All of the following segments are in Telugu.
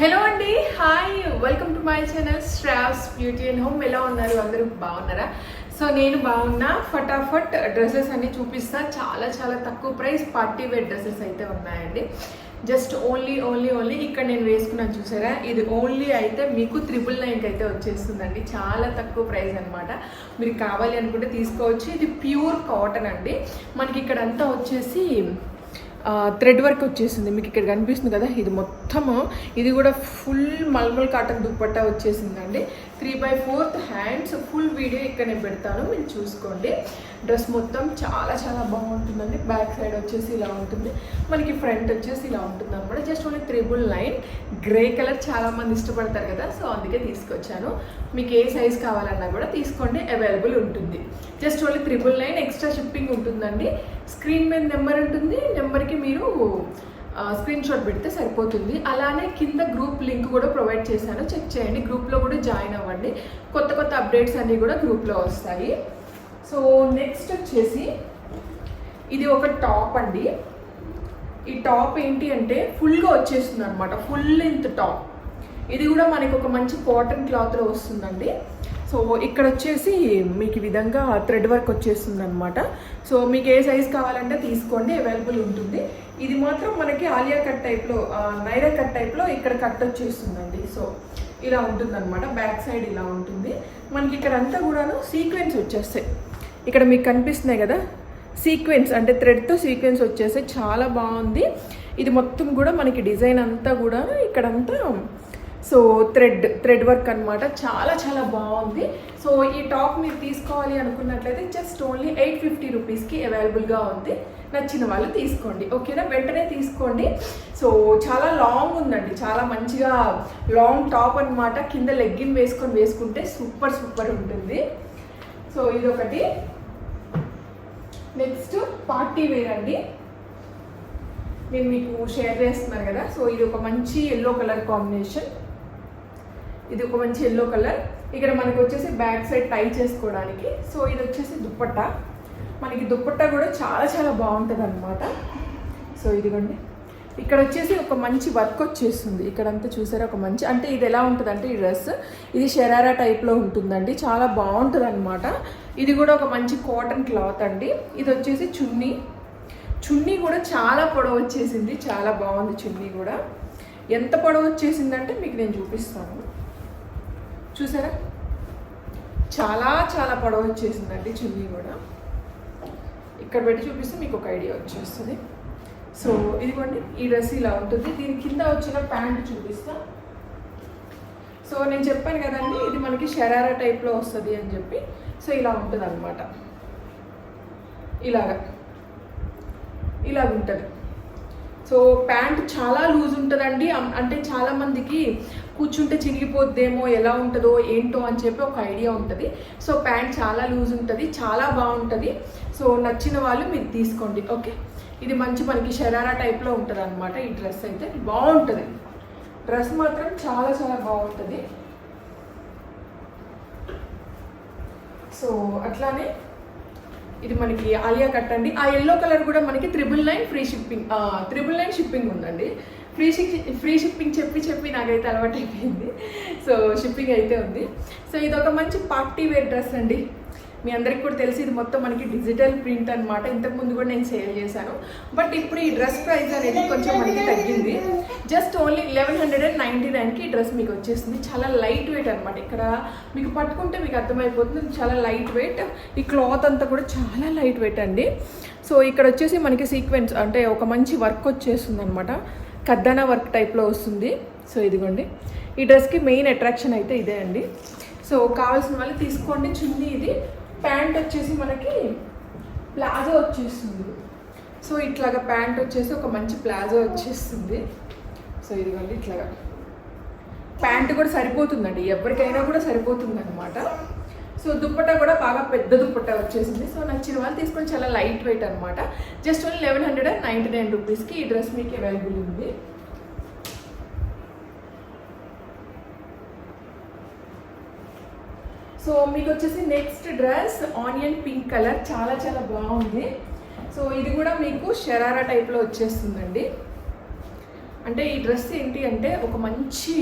హలో అండి. Hi welcome to my channel straws beauty and home ఎలా ఉన్నారు? అందరూ బాగున్నారా? సో నేను బాగున్నా. ఫటాఫట్ డ్రెస్సెస్ అన్ని చూపిస్తా. చాలా చాలా తక్కువ ప్రైస్ పార్టీ వేర్ డ్రెస్సెస్ అయితే ఉన్నాయండి. జస్ట్ ఓన్లీ ఓన్లీ ఓన్లీ ఇక్కడ నేను వేసుకున్నాను చూసారా? ఇది ఓన్లీ అయితే మీకు త్రిపుల్ నైన్కి అయితే వచ్చేస్తుందండి. చాలా తక్కువ ప్రైస్ అనమాట మీరు కావాలి అనుకుంటే తీసుకోవచ్చు. ఇది ప్యూర్ కాటన్ అండి. మనకి ఇక్కడ అంతా వచ్చేసి థ్రెడ్ వర్క్ వచ్చేసింది. మీకు ఇక్కడ కనిపిస్తుంది కదా ఇది మొత్తము. ఇది కూడా ఫుల్ మల్మల్ కాటన్ దుప్పట్టా వచ్చేసిందండి. Three by fourth hands full video ఇక్కడ నేను పెడతాను. మీరు చూసుకోండి. డ్రెస్ మొత్తం చాలా చాలా బాగుంటుందండి. బ్యాక్ సైడ్ వచ్చేసి ఇలా ఉంటుంది. మనకి ఫ్రంట్ వచ్చేసి ఇలా ఉంటుంది అనమాట just only triple nine grey colour చాలామంది ఇష్టపడతారు కదా సో అందుకే తీసుకొచ్చాను. మీకు ఏ సైజ్ కావాలన్నా కూడా తీసుకోండి. అవైలబుల్ ఉంటుంది. Just only triple nine extra shipping ఉంటుందండి. స్క్రీన్ మీద నెంబర్ ఉంటుంది నెంబర్కి మీరు స్క్రీన్ షాట్ పెడితే సరిపోతుంది. అలానే కింద గ్రూప్ లింక్ కూడా ప్రొవైడ్ చేశాను. చెక్ చేయండి. గ్రూప్లో కూడా జాయిన్ అవ్వండి. కొత్త కొత్త అప్డేట్స్ అన్నీ కూడా గ్రూప్లో వస్తాయి. సో నెక్స్ట్ వచ్చేసి ఇది ఒక టాప్ అండి. ఈ టాప్ ఏంటి అంటే ఫుల్గా వచ్చేస్తుంది అనమాట ఫుల్ లెంత్ టాప్. ఇది కూడా మనకి ఒక మంచి కాటన్ క్లాత్లో వస్తుందండి. సో ఇక్కడ వచ్చేసి మీకు ఈ విధంగా థ్రెడ్ వర్క్ వచ్చేస్తుంది అనమాట సో మీకు ఏ సైజ్ కావాలంటే తీసుకోండి అవైలబుల్ ఉంటుంది. ఇది మాత్రం మనకి ఆలియా కట్ టైప్లో నైరా కట్ టైప్లో ఇక్కడ కట్ వచ్చేస్తుందండి. సో ఇలా ఉంటుందన్నమాట బ్యాక్ సైడ్ ఇలా ఉంటుంది. మనకి ఇక్కడ అంతా కూడాను సీక్వెన్స్ వచ్చేస్తాయి. ఇక్కడ మీకు కనిపిస్తున్నాయి కదా సీక్వెన్స్ అంటే థ్రెడ్తో సీక్వెన్స్ వచ్చేస్తే చాలా బాగుంది. ఇది మొత్తం కూడా మనకి డిజైన్ అంతా కూడా ఇక్కడంతా సో థ్రెడ్ థ్రెడ్ వర్క్ అనమాట చాలా చాలా బాగుంది. సో ఈ టాప్ మీరు తీసుకోవాలి అనుకున్నట్లయితే జస్ట్ ఓన్లీ ఎయిట్ ఫిఫ్టీ రూపీస్కి అవైలబుల్గా ఉంది. నచ్చిన వాళ్ళు తీసుకోండి. ఓకేనా? వెంటనే తీసుకోండి. సో చాలా లాంగ్ ఉందండి. చాలా మంచిగా లాంగ్ టాప్ అనమాట కింద లెగ్గిన్ వేసుకొని వేసుకుంటే సూపర్ సూపర్ ఉంటుంది. సో ఇదొకటి. నెక్స్ట్ పార్టీ వేర్ అండి. నేను మీకు షేర్ చేస్తున్నాను కదా. సో ఇది ఒక మంచి ఎల్లో కలర్ కాంబినేషన్ ఇది ఒక మంచి ఎల్లో కలర్ ఇక్కడ మనకి వచ్చేసి బ్యాక్ సైడ్ టై చేసుకోవడానికి. సో ఇది వచ్చేసి దుప్పట్టా. మనకి దుప్పట్టా కూడా చాలా చాలా బాగుంటుంది అనమాట సో ఇదిగోండి. ఇక్కడ వచ్చేసి ఒక మంచి వర్క్ వచ్చేస్తుంది. ఇక్కడంతా చూసారా? ఒక మంచి అంటే ఇది ఎలా ఉంటుందంటే ఈ డ్రెస్ ఇది షరారా టైప్లో ఉంటుందండి. చాలా బాగుంటుంది అనమాట ఇది కూడా ఒక మంచి కాటన్ క్లాత్ అండి. ఇది వచ్చేసి చున్నీ. చున్నీ కూడా చాలా పొడవు వచ్చేసింది. చాలా బాగుంది చున్నీ కూడా. ఎంత పొడవు వచ్చేసిందంటే మీకు నేను చూపిస్తాను. చూసారా? చాలా చాలా పొడవు వచ్చేసిందండి చున్నీ కూడా. ఇక్కడ పెట్టి చూపిస్తే మీకు ఒక ఐడియా వచ్చేస్తుంది. సో ఇదిగోండి ఈ డ్రెస్ ఇలా ఉంటుంది. దీని కింద వచ్చిన ప్యాంట్ చూపిస్తా. సో నేను చెప్పాను కదండి ఇది మనకి షరారా టైప్లో వస్తుంది అని చెప్పి. సో ఇలా ఉంటుంది అనమాట ఇలాగా ఇలా ఉంటుంది. సో ప్యాంట్ చాలా లూజ్ ఉంటుందండి. అంటే చాలామందికి కూర్చుంటే చినిగిపోద్దేమో ఎలా ఉంటుందో ఏంటో అని చెప్పి ఒక ఐడియా ఉంటుంది. సో ప్యాంట్ చాలా లూజ్ ఉంటుంది చాలా బాగుంటుంది. సో నచ్చిన వాళ్ళు మీరు తీసుకోండి ఓకే? ఇది మంచి మనకి షరారా టైప్లో ఉంటుంది అనమాట ఈ డ్రెస్ అయితే. బాగుంటుంది. డ్రెస్ మాత్రం చాలా చాలా బాగుంటుంది. సో అట్లానే ఇది మనకి ఆలియా కట్ అండి. ఆ ఎల్లో కలర్ కూడా మనకి triple nine free shipping triple nine shipping ఉందండి. ఫ్రీ షిప్ ఫ్రీ షిప్పింగ్ చెప్పి చెప్పి నాకైతే అలవాటు అయిపోయింది సో షిప్పింగ్ అయితే ఉంది. సో ఇది ఒక మంచి పార్టీ వేర్ డ్రెస్ అండి. మీ అందరికి కూడా తెలిసి ఇది మొత్తం మనకి డిజిటల్ ప్రింట్ అనమాట ఇంతకుముందు కూడా నేను సేల్ చేశాను. బట్ ఇప్పుడు ఈ డ్రెస్ ప్రైస్ అనేది కొంచెం మనకి తగ్గింది. Just only eleven hundred and ninety నైన్కి ఈ డ్రెస్ మీకు వచ్చేసింది. చాలా లైట్ వెయిట్ అనమాట ఇక్కడ మీకు పట్టుకుంటే మీకు అర్థమైపోతుంది. చాలా లైట్ వెయిట్. ఈ క్లాత్ అంతా కూడా చాలా లైట్ వెయిట్ అండి. సో ఇక్కడ వచ్చేసి మనకి సీక్వెన్స్ అంటే ఒక మంచి వర్క్ వచ్చేస్తుంది అనమాట కద్దానా వర్క్ టైప్లో వస్తుంది. సో ఇదిగోండి. ఈ డ్రెస్కి మెయిన్ అట్రాక్షన్ అయితే ఇదే అండి. సో కావాల్సిన వాళ్ళు తీసుకోండి. చున్నీ ఇది. ప్యాంట్ వచ్చేసి మనకి ప్లాజో వచ్చేస్తుంది. సో ఇట్లాగా ప్యాంట్ వచ్చేసి ఒక మంచి ప్లాజో వచ్చేస్తుంది. సో ఇదిగోండి ఇట్లాగా. ప్యాంట్ కూడా సరిపోతుందండి. ఎవరికైనా కూడా సరిపోతుంది అనమాట సో దుప్పట కూడా బాగా పెద్ద దుప్పట వచ్చేసింది. సో నచ్చిన వాళ్ళు తీసుకొని చాలా లైట్ వెయిట్ అనమాట just only eleven hundred and ninety nine రూపీస్కి ఈ డ్రెస్ మీకు అవైలబుల్ ఉంది. సో మీకు వచ్చేసి next dress onion pink colour. చాలా చాలా బాగుంది. సో ఇది కూడా మీకు షరారా టైప్లో వచ్చేస్తుందండి. అంటే ఈ డ్రెస్ ఏంటి అంటే ఒక మంచి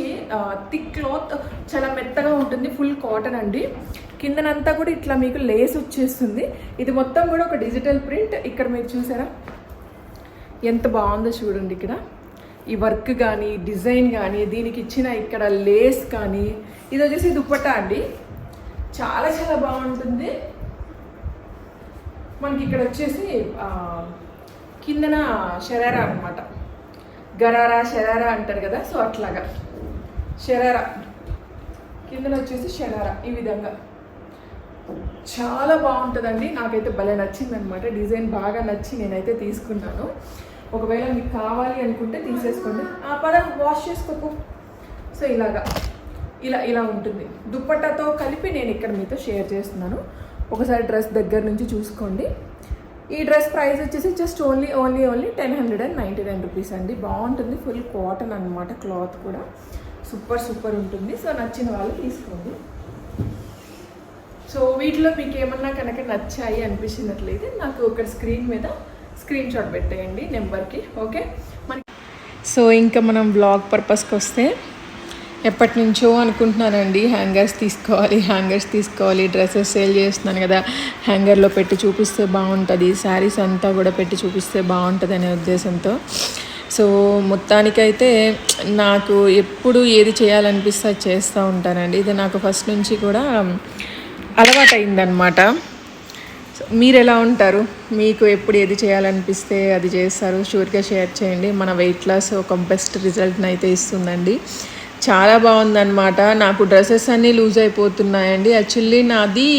థిక్ క్లాత్ చాలా మెత్తగా ఉంటుంది ఫుల్ కాటన్ అండి. కిందనంతా కూడా ఇట్లా మీకు లేస్ వచ్చేస్తుంది. ఇది మొత్తం కూడా ఒక డిజిటల్ ప్రింట్ ఇక్కడ మీరు చూసారా? ఎంత బాగుందో చూడండి ఇక్కడ. ఈ వర్క్ కానీ డిజైన్ కానీ దీనికి ఇచ్చిన ఇక్కడ లేస్ కానీ ఇది వచ్చేసి దుప్పట్టా అండి. చాలా చాలా బాగుంటుంది. మనకి ఇక్కడ వచ్చేసి కిందన షరారా అన్నమాట. గరారా షరారా అంటారు కదా సో అట్లాగా. షరారా. కిందన వచ్చేసి షరారా ఈ విధంగా. చాలా బాగుంటుందండి. నాకైతే భలే నచ్చింది అనమాట డిజైన్ బాగా నచ్చి నేనైతే తీసుకున్నాను. ఒకవేళ మీకు కావాలి అనుకుంటే తీసేసుకోండి. ఆ పద వాష్ చేసుకోకు సో ఇలాగా. ఇలా ఇలా ఉంటుంది. దుప్పట్టాతో కలిపి నేను ఇక్కడ మీతో షేర్ చేస్తున్నాను. ఒకసారి డ్రెస్ దగ్గర నుంచి చూసుకోండి. ఈ డ్రెస్ ప్రైస్ వచ్చేసి just only only only ten hundred and ninety nine rupees అండి. బాగుంటుంది. ఫుల్ కాటన్ అనమాట క్లాత్ కూడా. సూపర్ సూపర్ ఉంటుంది. సో నచ్చిన వాళ్ళు తీసుకోండి. సో వీటిలో మీకు ఏమన్నా కనుక నచ్చాయి అనిపించినట్లయితే నాకు ఒక స్క్రీన్ మీద స్క్రీన్ షాట్ పెట్టేయండి నెంబర్కి ఓకే? మన సో ఇంకా మనం బ్లాగ్ పర్పస్కి వస్తే ఎప్పటి నుంచో అనుకుంటున్నానండి హ్యాంగర్స్ తీసుకోవాలి హ్యాంగర్స్ తీసుకోవాలి డ్రెస్సెస్ సేల్ చేస్తున్నాను కదా హ్యాంగర్లో పెట్టి చూపిస్తే బాగుంటుంది శారీస్ అంతా కూడా పెట్టి చూపిస్తే బాగుంటుంది అనే ఉద్దేశంతో. సో మొత్తానికైతే నాకు ఎప్పుడు ఏది చేయాలనిపిస్తే అది చేస్తూ ఉంటానండి. ఇది నాకు ఫస్ట్ నుంచి కూడా అలవాటైందనమాట మీరు ఎలా ఉంటారు? మీకు ఎప్పుడు ఏది చేయాలనిపిస్తే అది చేస్తారు. షూర్గా షేర్ చేయండి. మన వెయిట్ లాస్ ఒక బెస్ట్ రిజల్ట్ని అయితే ఇస్తుందండి. చాలా బాగుందన్నమాట. నాకు డ్రెస్సెస్ అన్నీ లూజ్ అయిపోతున్నాయండి. యాక్చువల్లీ నాది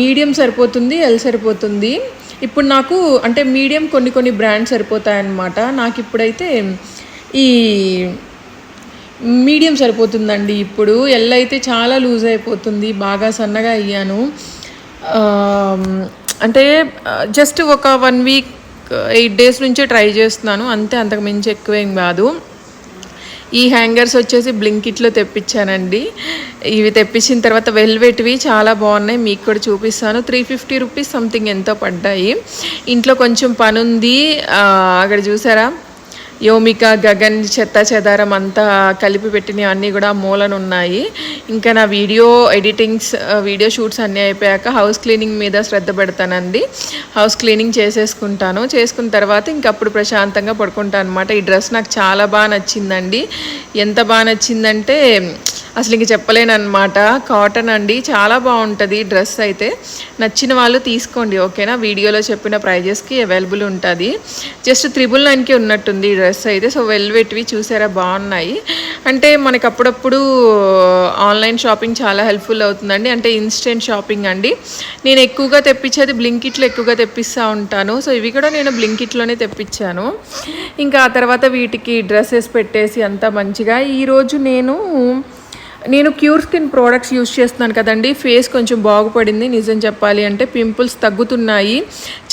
మీడియం సరిపోతుంది ఎల్ సరిపోతుంది. ఇప్పుడు నాకు అంటే మీడియం కొన్ని కొన్ని బ్రాండ్స్ సరిపోతాయన్నమాట. నాకు ఇప్పుడైతే ఈ మీడియం సరిపోతుందండి. ఇప్పుడు ఎల్ అయితే చాలా లూజ్ అయిపోతుంది. బాగా సన్నగా అయ్యాను. అంటే జస్ట్ ఒక వన్ వీక్ ఎయిట్ డేస్ నుంచే ట్రై చేస్తున్నాను. అంతే అంతకు మించి ఎక్కువేం కాదు. ఈ హ్యాంగర్స్ వచ్చేసి బ్లింకిట్లో తెప్పించానండి. ఇవి తెప్పించిన తర్వాత వెల్వెట్వి చాలా బాగున్నాయి. మీకు కూడా చూపిస్తాను. త్రీ ఫిఫ్టీ రూపీస్ సంథింగ్ ఎంతో పడ్డాయి. ఇంట్లో కొంచెం పని ఉంది అక్కడ చూసారా? యోమిక గగన్ చెత్త చెదారం అంతా కలిపి పెట్టినవి అన్నీ కూడా మూలన ఉన్నాయి ఇంకా నా వీడియో ఎడిటింగ్స్ వీడియో షూట్స్ అన్నీ అయిపోయాక హౌస్ క్లీనింగ్ మీద శ్రద్ధ పెడతానండి. హౌస్ క్లీనింగ్ చేసేసుకుంటాను. చేసుకున్న తర్వాత ఇంకప్పుడు ప్రశాంతంగా పడుకుంటాను అనమాట ఈ డ్రెస్ నాకు చాలా బాగా నచ్చిందండి. ఎంత బాగా నచ్చిందంటే అసలు ఇంక చెప్పలేను అనమాట కాటన్ అండి చాలా బాగుంటుంది డ్రెస్ అయితే. నచ్చిన వాళ్ళు తీసుకోండి ఓకేనా? వీడియోలో చెప్పిన ప్రైజెస్కి అవైలబుల్ ఉంటుంది. జస్ట్ త్రిబుల్ నైన్కి ఉన్నట్టుంది ఈ డ్రెస్ అయితే. సో వెల్వెట్వి చూసారా? బాగున్నాయి. అంటే మనకి అప్పుడప్పుడు ఆన్లైన్ షాపింగ్ చాలా హెల్ప్ఫుల్ అవుతుందండి. అంటే ఇన్స్టెంట్ షాపింగ్ అండి. నేను ఎక్కువగా తెప్పించేది బ్లింకిట్లో ఎక్కువగా తెప్పిస్తూ ఉంటాను. సో ఇవి కూడా నేను బ్లింకిట్లోనే తెప్పించాను. ఇంకా ఆ తర్వాత వీటికి డ్రెస్సెస్ పెట్టేసి అంతా మంచిగా. ఈరోజు నేను నేను క్యూర్ స్కిన్ ప్రోడక్ట్స్ యూస్ చేస్తున్నాను కదండి. ఫేస్ కొంచెం బాగుపడింది. నిజం చెప్పాలి అంటే పింపుల్స్ తగ్గుతున్నాయి.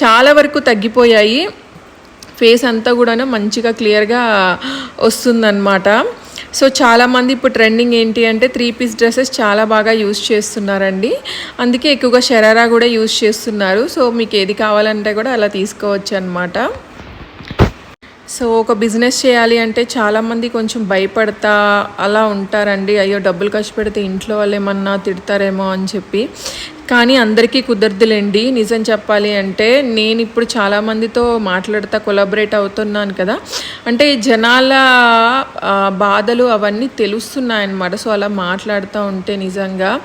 చాలా వరకు తగ్గిపోయాయి. ఫేస్ అంతా కూడా మంచిగా క్లియర్గా వస్తుందన్నమాట. సో చాలామంది ఇప్పుడు ట్రెండింగ్ ఏంటి అంటే త్రీ పీస్ డ్రెస్సెస్ చాలా బాగా యూస్ చేస్తున్నారండి. అందుకే ఎక్కువగా షరారా కూడా యూస్ చేస్తున్నారు. సో మీకు ఏది కావాలంటే కూడా అలా తీసుకోవచ్చు అనమాట సో ఒక బిజినెస్ చేయాలి అంటే చాలామంది కొంచెం భయపడతా అలా ఉంటారండి. అయ్యో డబ్బులు ఖర్చు పెడితే ఇంట్లో వాళ్ళు ఏమన్నా తిడతారేమో అని చెప్పి. కానీ అందరికీ కుదరదులేండి. నిజం చెప్పాలి అంటే నేను ఇప్పుడు చాలామందితో మాట్లాడుతా కొలాబరేట్ అవుతున్నాను కదా. అంటే జనాల బాధలు అవన్నీ తెలుస్తున్నాయన్నమాట. సో అలా మాట్లాడుతూ ఉంటే నిజంగా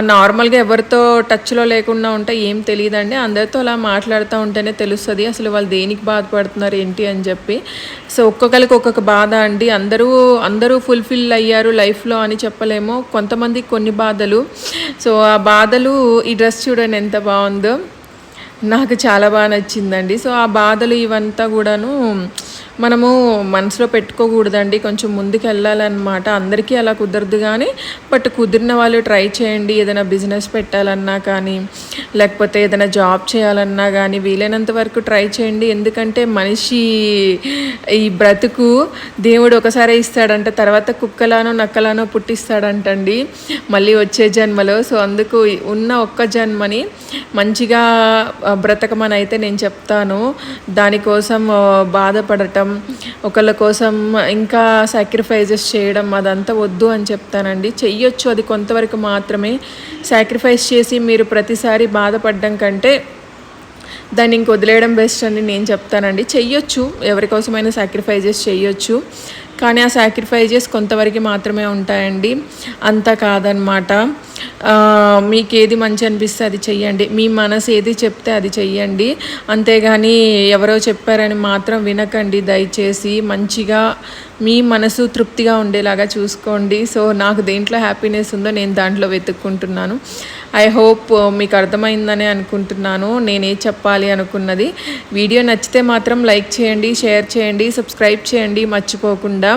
నార్మల్గా ఎవరితో టచ్లో లేకుండా ఉంటే ఏం తెలియదండి అందరితో అలా మాట్లాడుతూ ఉంటేనే తెలుస్తుంది. అసలు వాళ్ళు దేనికి బాధపడుతున్నారు ఏంటి అని చెప్పి. సో ఒక్కొక్కరికి ఒక్కొక్క బాధ అండి. అందరూ అందరూ ఫుల్ఫిల్ అయ్యారు లైఫ్లో అని చెప్పలేము. కొంతమంది కొన్ని బాధలు. సో ఆ బాధలు ఈ డ్రెస్ చూడండి ఎంత బాగుందో. నాకు చాలా బాగా నచ్చిందండి. సో ఆ బాధలు ఇవంతా కూడాను మనము మనసులో పెట్టుకోకూడదండి. కొంచెం ముందుకు వెళ్ళాలన్నమాట అందరికీ అలా కుదరదు కానీ బట్ కుదిరిన వాళ్ళు ట్రై చేయండి. ఏదైనా బిజినెస్ పెట్టాలన్నా కానీ లేకపోతే ఏదైనా జాబ్ చేయాలన్నా కానీ వీలైనంత వరకు ట్రై చేయండి. ఎందుకంటే మనిషి ఈ బ్రతుకు దేవుడు ఒకసారి ఇస్తాడంట. తర్వాత కుక్కలానో నక్కలానో పుట్టిస్తాడంటండి. మళ్ళీ వచ్చే జన్మలో. సో అందుకు ఉన్న ఒక్క జన్మని మంచిగా బ్రతకమని అయితే నేను చెప్తాను. దానికోసం బాధపడటం చేయడం ఒకళ్ళ కోసం ఇంకా సాక్రిఫైజెస్ చేయడం అదంతా వద్దు అని చెప్తానండి. చెయ్యొచ్చు అది కొంతవరకు మాత్రమే. సాక్రిఫైస్ చేసి మీరు ప్రతిసారి బాధపడడం కంటే దాన్ని ఇంక వదిలేయడం బెస్ట్ అని నేను చెప్తానండి. చెయ్యొచ్చు ఎవరికోసమైనా సాక్రిఫైజెస్ చేయొచ్చు కానీ ఆ సాక్రిఫైజెస్ కొంతవరకు మాత్రమే ఉంటాయండి. అంతా కాదనమాట మీకు ఏది మంచి అనిపిస్తే అది చెయ్యండి. మీ మనసు ఏది చెప్తే అది చెయ్యండి. అంతేగాని ఎవరో చెప్పారని మాత్రం వినకండి. దయచేసి మంచిగా మీ మనసు తృప్తిగా ఉండేలాగా చూసుకోండి. సో నాకు దేంట్లో హ్యాపీనెస్ ఉందో నేను దాంట్లో వెతుక్కుంటున్నాను. ఐ హోప్ uh, మీకు అర్థమైందని అనుకుంటున్నాను. నేనే చెప్పాలి అనుకున్నది. వీడియో నచ్చితే మాత్రం లైక్ చేయండి షేర్ చేయండి సబ్స్క్రైబ్ చేయండి మర్చిపోకుండా.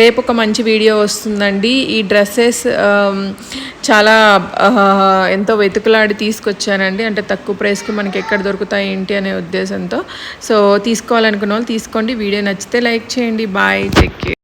రేపు ఒక మంచి వీడియో వస్తుందండి. ఈ డ్రెస్సెస్ um, చాలా uh, ఎంతో వెతుకులాడి తీసుకొచ్చానండి. అంటే తక్కువ ప్రైస్కి మనకి ఎక్కడ దొరుకుతాయి ఏంటి అనే ఉద్దేశంతో. సో తీసుకోవాలనుకున్న వాళ్ళు తీసుకోండి. వీడియో నచ్చితే లైక్ చేయండి. Bye take okay